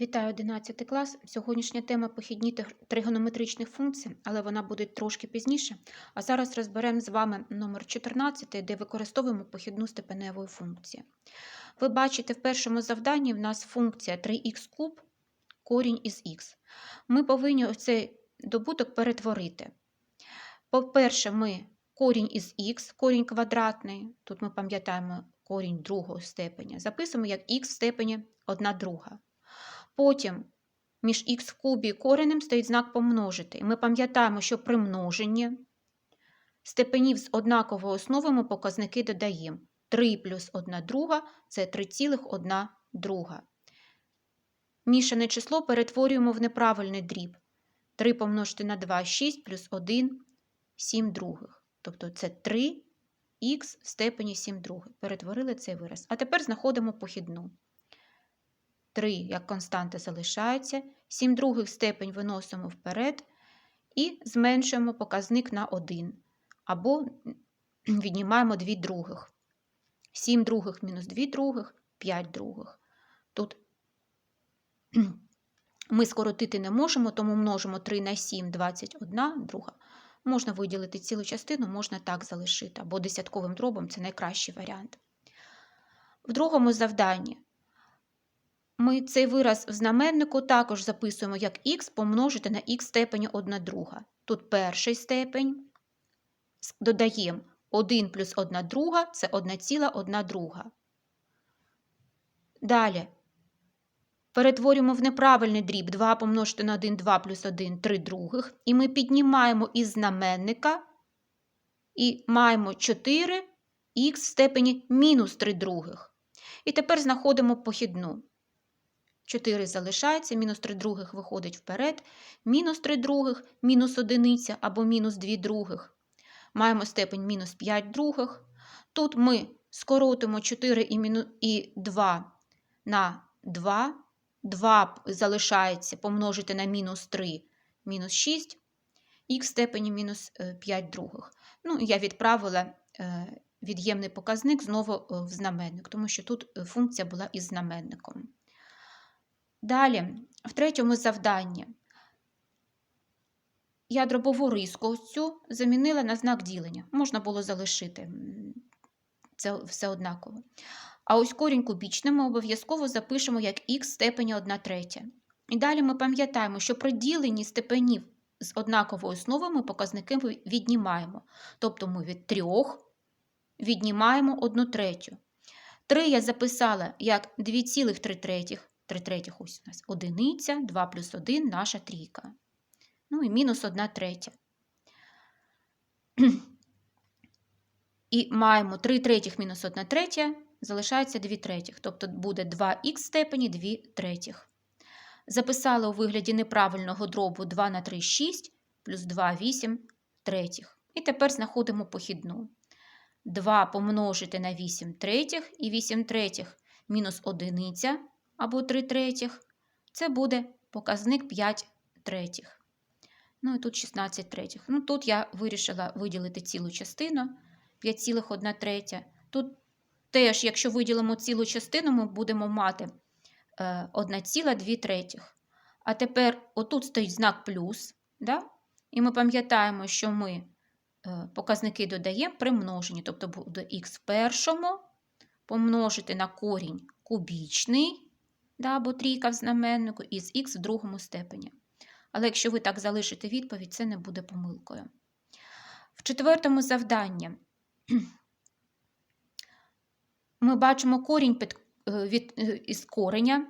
Вітаю 11 клас. Сьогоднішня тема похідні тригонометричних функцій, але вона буде трошки пізніше. А зараз розберемо з вами номер 14, де використовуємо похідну степеневу функцію. Ви бачите, в першому завданні в нас функція 3х куб, корінь із х. Ми повинні цей добуток перетворити. По-перше, ми корінь із х, корінь квадратний, тут ми пам'ятаємо корінь другого степеня, записуємо як х в степені 1 друга. Потім між х в кубі і коренем стоїть знак помножити. І ми пам'ятаємо, що при множенні степенів з однаковою основою ми показники додаємо. 3 плюс 1 друга – це 3,1 друга. Мішане число перетворюємо в неправильний дріб. 3 помножити на 2 – 6 плюс 1 – 7 других. Тобто це 3х в степені 7 других. Перетворили цей вираз. А тепер знаходимо похідну. 3 як константа залишається, 7 других степень виносимо вперед і зменшуємо показник на 1. Або віднімаємо 2 других. 7 других мінус 2 других, 5 других. Тут ми скоротити не можемо, тому множимо 3 на 7, 21 друга. Можна виділити цілу частину, можна так залишити, або десятковим дробом це найкращий варіант. В другому завданні ми цей вираз в знаменнику також записуємо як х помножити на х степені 1 друга. Тут перший степень. Додаємо 1 плюс 1 друга це 1,1 друга. Далі перетворюємо в неправильний дріб 2 помножити на 1, 2 плюс 1 3 других. І ми піднімаємо із знаменника і маємо 4х в степені мінус 3 других. І тепер знаходимо похідну. 4 залишається, мінус 3 других виходить вперед, мінус 3 других, мінус одиниця або мінус 2 других. Маємо степень мінус 5 других. Тут ми скоротимо 4 і, 2 на 2. 2 залишається помножити на мінус 3, мінус 6, х степені мінус 5 других. Ну, я відправила е, від'ємний показник знову е, в знаменник, тому що тут е, функція була із знаменником. Далі, в третьому завданні я дробову риску ось цю замінила на знак ділення. Можна було залишити, це все однаково. А ось корінь кубічний ми обов'язково запишемо як х степені 1 третя. І далі ми пам'ятаємо, що при діленні степенів з однаковою основою ми показники віднімаємо. Тобто ми від 3 віднімаємо 1 третю. 3 я записала як 2,3 третіх. 3 третіх ось у нас одиниця, 2 плюс 1 наша трійка. Ну і мінус 1 третя. І маємо 3 третіх мінус 1 третя, залишається 2 третіх. Тобто буде 2х степені 2 третіх. Записали у вигляді неправильного дробу 2 на 3 6 плюс 2 8 третіх. І тепер знаходимо похідну. 2 помножити на 8 третіх і 8 третіх мінус одиниця або 3 третіх, це буде показник 5 третіх. Ну і тут 16 третіх. Ну, тут я вирішила виділити цілу частину 5,1 третя. Тут теж, якщо виділимо цілу частину, ми будемо мати 1,2 третіх. А тепер отут стоїть знак плюс. Да? І ми пам'ятаємо, що ми показники додаємо при множенні. Тобто буде х в першому помножити на корінь кубічний да, або трійка в знаменнику, і з х в другому степені. Але якщо ви так залишите відповідь, це не буде помилкою. В четвертому завданні ми бачимо корінь під, від, із кореня,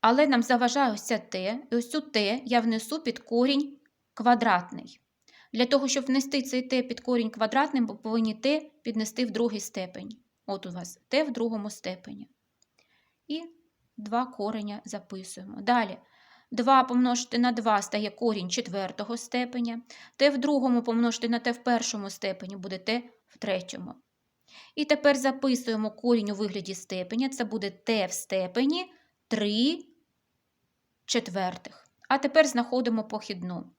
але нам заважає ось це t, і ось цю t я внесу під корінь квадратний. Для того, щоб внести цей t під корінь квадратний, ми повинні t піднести в другий степень. От у вас t в другому степені. І два кореня записуємо. Далі 2 помножити на 2 стає корінь четвертого степеня, t в другому помножити на t в першому степені буде t в третьому. І тепер записуємо корінь у вигляді степеня, це буде t в степені 3 четвертих. А тепер знаходимо похідну.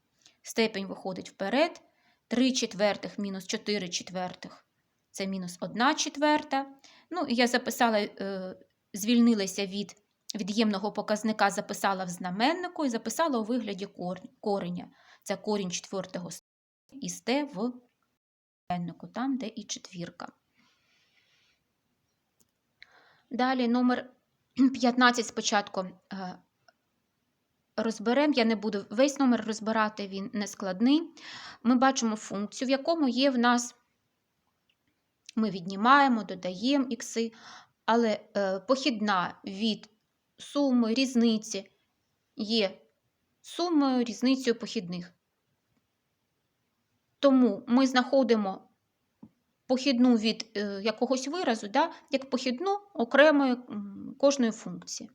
Степень виходить вперед, 3 четвертих мінус 4 четвертих. Це мінус 1 четверта. Ну, я записала, е, звільнилася від від'ємного показника записала в знаменнику і записала у вигляді кореня. Це корінь четвертого с- із t в знаменнику, там, де і четвірка. Далі номер 15 спочатку е, розберемо. Я не буду весь номер розбирати, він не складний. Ми бачимо функцію, в якому є в нас, ми віднімаємо, додаємо ікси, але е, похідна від суми різниці є сумою різницею похідних. Тому ми знаходимо похідну від е, якогось виразу, да, як похідну окремої кожної функції.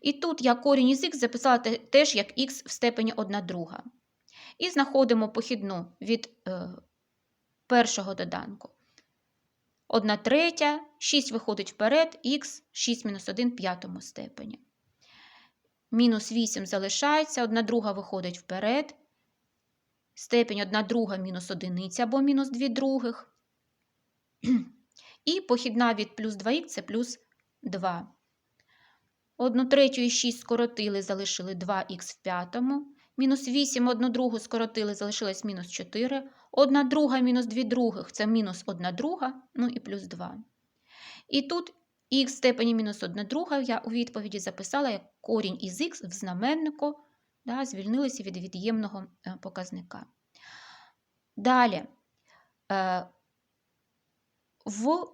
І тут я корінь із х записала теж як х в степені 1 друга. І знаходимо похідну від е, першого доданку. 1 третя, 6 виходить вперед, х 6 мінус 1 в п'ятому степені. Мінус 8 залишається, 1 друга виходить вперед. Степень 1 друга мінус одиниця або мінус 2 других. І похідна від плюс 2х це плюс 2. Одну третю і 6 скоротили, залишили 2х в п'ятому. Мінус 8 одну другу скоротили, залишилось мінус 4. Одна друга мінус 2 других це мінус 1 друга, ну і плюс 2. І тут х в степені мінус 1 друга я у відповіді записала як корінь із х в знаменнику, да, звільнилися від від'ємного е, показника. Далі. Е, в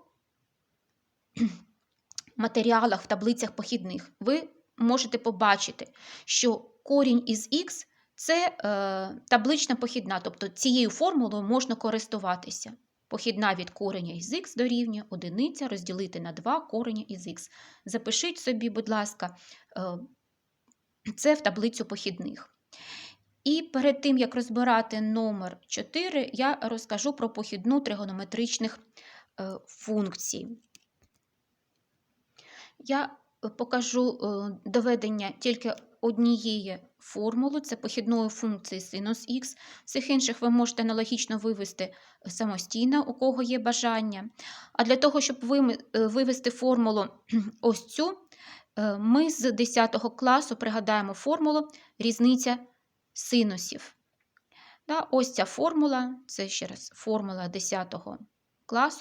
матеріалах, в таблицях похідних, ви можете побачити, що корінь із х це е, таблична похідна, тобто цією формулою можна користуватися. Похідна від кореня із х дорівнює одиниця розділити на 2 кореня із х. Запишіть собі, будь ласка, е, це в таблицю похідних. І перед тим, як розбирати номер 4, я розкажу про похідну тригонометричних е, функцій. Я е, покажу е, доведення тільки однієї формули, це похідної функції синус х. Всіх інших ви можете аналогічно вивести самостійно, у кого є бажання. А для того, щоб е, вивести формулу ось цю, е, ми з 10 класу пригадаємо формулу різниця синусів. Ось ця формула, це ще раз формула 10 класу,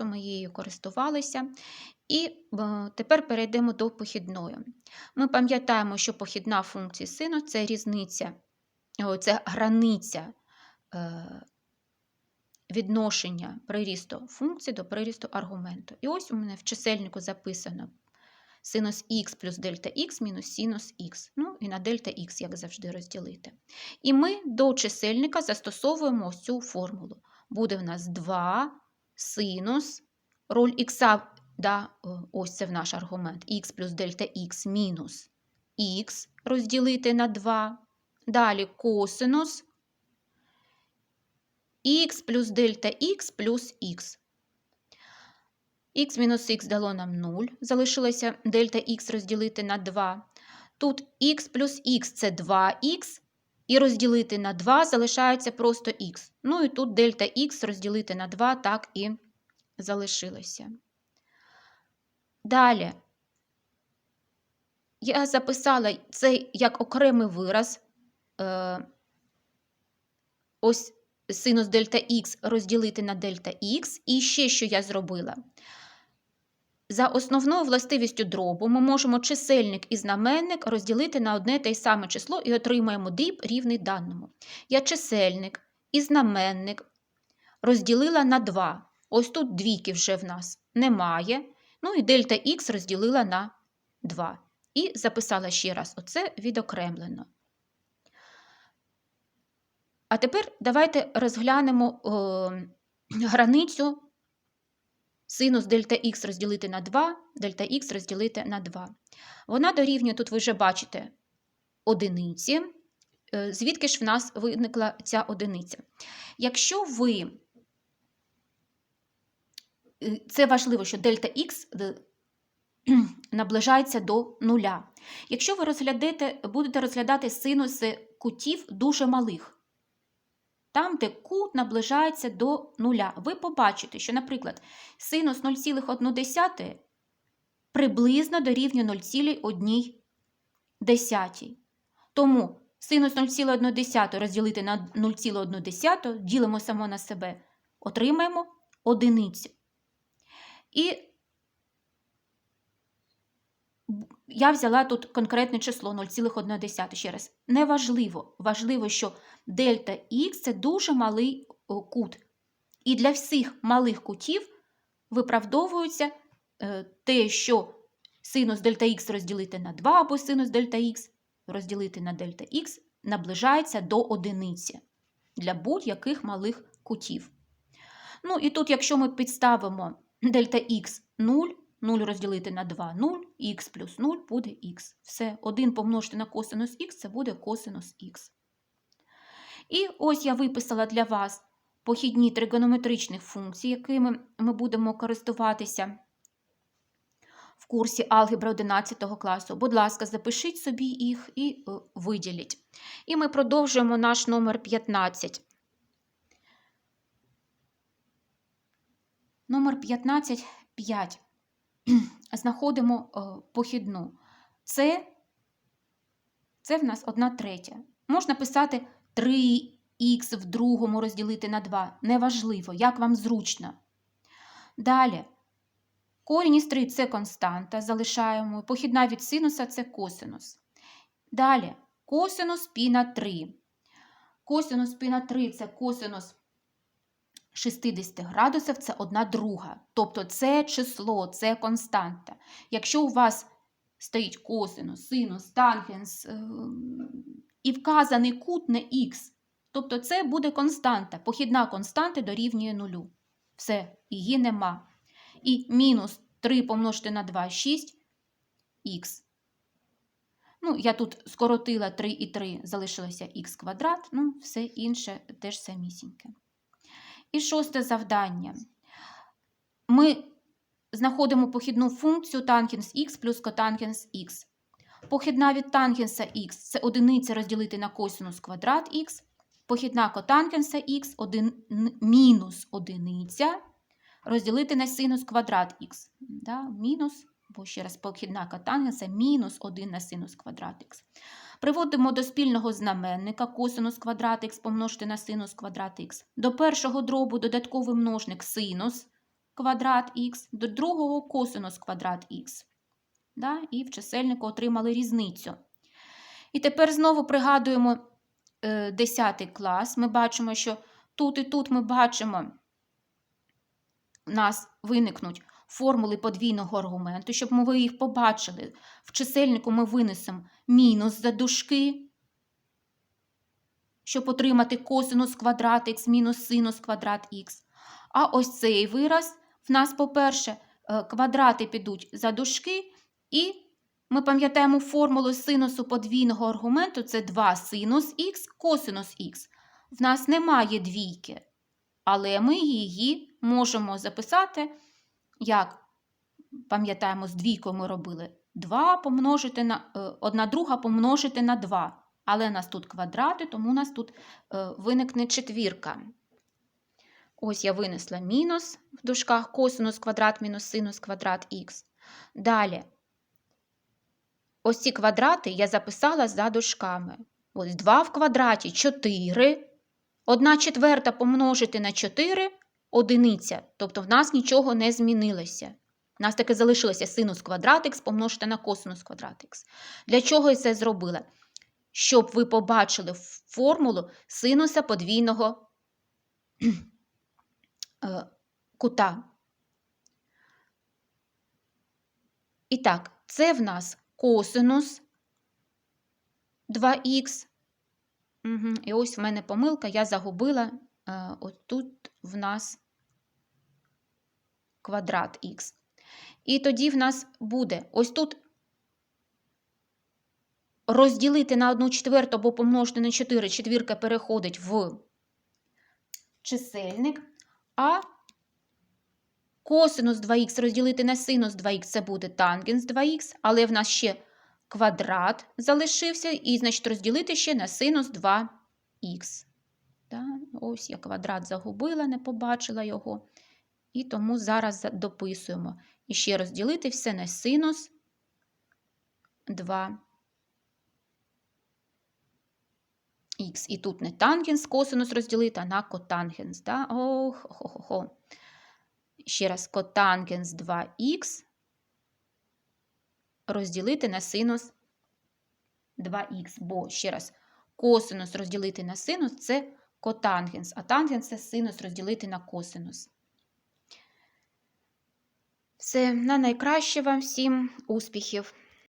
ми її користувалися. І е, тепер перейдемо до похідної. Ми пам'ятаємо, що похідна функції сину це різниця, це границя е, відношення прирісту функції до прирісту аргументу. І ось у мене в чисельнику записано синус х плюс дельта х мінус синус х. Ну і на дельта х, як завжди, розділити. І ми до чисельника застосовуємо ось цю формулу. Буде в нас 2 синус, роль х, да, ось це в наш аргумент, х плюс дельта х мінус х розділити на 2. Далі косинус х плюс дельта х плюс х. х мінус х дало нам 0, залишилося дельта х розділити на 2. Тут х плюс х це 2х, і розділити на 2 залишається просто х. Ну і тут дельта х розділити на 2 так і залишилося. Далі. Я записала це як окремий вираз. Е, ось синус дельта х розділити на дельта х. І ще що я зробила. За основною властивістю дробу ми можемо чисельник і знаменник розділити на одне те саме число і отримаємо дріб рівний даному. Я чисельник і знаменник розділила на 2. Ось тут двійки вже в нас немає. Ну і дельта х розділила на 2. І записала ще раз оце відокремлено. А тепер давайте розглянемо е, границю синус дельта х розділити на 2, дельта х розділити на 2. Вона дорівнює, тут ви вже бачите, одиниці. Е, Звідки ж в нас виникла ця одиниця? Якщо ви, е, це важливо, що дельта х наближається до нуля. Якщо ви розглядаєте, будете розглядати синуси кутів дуже малих, там, де кут наближається до нуля, ви побачите, що, наприклад, синус 0,1 приблизно дорівнює 0,1. Тому синус 0,1 розділити на 0,1 ділимо само на себе, отримаємо одиницю. І я взяла тут конкретне число 0,1. Ще раз. Неважливо. Важливо, що дельта х це дуже малий кут. І для всіх малих кутів виправдовується е, те, що синус дельта х розділити на 2 або синус дельта х розділити на дельта х наближається до одиниці для будь-яких малих кутів. Ну і тут, якщо ми підставимо дельта х 0, 0 розділити на 2 0, х плюс 0 буде х. Все, 1 помножити на косинус х це буде косинус х. І ось я виписала для вас похідні тригонометричних функцій, якими ми будемо користуватися в курсі алгебра 11 класу. Будь ласка, запишіть собі їх і е, виділіть. І ми продовжуємо наш номер 15. Номер 15 5. Знаходимо е, похідну. Це, це в нас 1 третя. Можна писати 3х в другому розділити на 2. Неважливо, як вам зручно. Далі. Корінь із 3 – це константа, залишаємо. Похідна від синуса – це косинус. Далі. Косинус пі на 3. Косинус пі на 3 – це косинус 60 градусів – це 1 друга. Тобто це число, це константа. Якщо у вас стоїть косинус, синус, тангенс е, і вказаний кут не х, тобто це буде константа. Похідна константи дорівнює нулю. Все, її нема. І мінус 3 помножити на 2 – 6 х. Ну, я тут скоротила 3 і 3, залишилося х квадрат, ну, все інше теж самісіньке. І шосте завдання. Ми знаходимо похідну функцію тангенс х плюс котангенс х. Похідна від тангенса х це одиниця розділити на косинус квадрат х. Похідна котангенса х один, мінус одиниця розділити на синус квадрат х. Да? Мінус, бо ще раз похідна котангенса мінус 1 на синус квадрат х. Приводимо до спільного знаменника косинус квадрат х помножити на синус квадрат х. До першого дробу додатковий множник синус квадрат х, до другого косинус квадрат х. Да? І в чисельнику отримали різницю. І тепер знову пригадуємо е, 10 клас. Ми бачимо, що тут і тут ми бачимо, у нас виникнуть формули подвійного аргументу, щоб ми їх побачили. В чисельнику ми винесемо мінус за дужки, щоб отримати косинус квадрат х мінус синус квадрат х. А ось цей вираз в нас, по-перше, е, квадрати підуть за дужки, і ми пам'ятаємо формулу синусу подвійного аргументу це 2 синус х косинус х. В нас немає двійки, але ми її можемо записати, як пам'ятаємо, з двійкою ми робили 2 помножити на 1 друга помножити на 2. Але у нас тут квадрати, тому у нас тут е, виникне четвірка. Ось я винесла мінус в дужках косинус квадрат мінус синус квадрат х. Далі. Ось ці квадрати я записала за дужками. Ось 2 в квадраті 4. 1 четверта помножити на 4 одиниця. Тобто в нас нічого не змінилося. У нас таки залишилося синус квадрат х помножити на косинус квадрат х. Для чого я це зробила? Щоб ви побачили формулу синуса подвійного е, кута. І так, це в нас косинус 2х. Угу. І ось в мене помилка, я загубила е, отут в нас квадрат х. І тоді в нас буде ось тут розділити на 1 четверту або помножити на 4, четвірка переходить в чисельник, а косинус 2х розділити на синус 2х це буде тангенс 2х, але в нас ще квадрат залишився, і, значить, розділити ще на синус 2х. Да? Ось я квадрат загубила, не побачила його. І тому зараз дописуємо. І ще розділити все на синус 2х. І тут не тангенс косинус розділити, а на котангенс. Да? Ох, хо, хо, хо. Ще раз, котангенс 2х розділити на синус 2х. Бо, ще раз, косинус розділити на синус це котангенс, а тангенс це синус розділити на косинус. Все, на найкраще вам всім успіхів!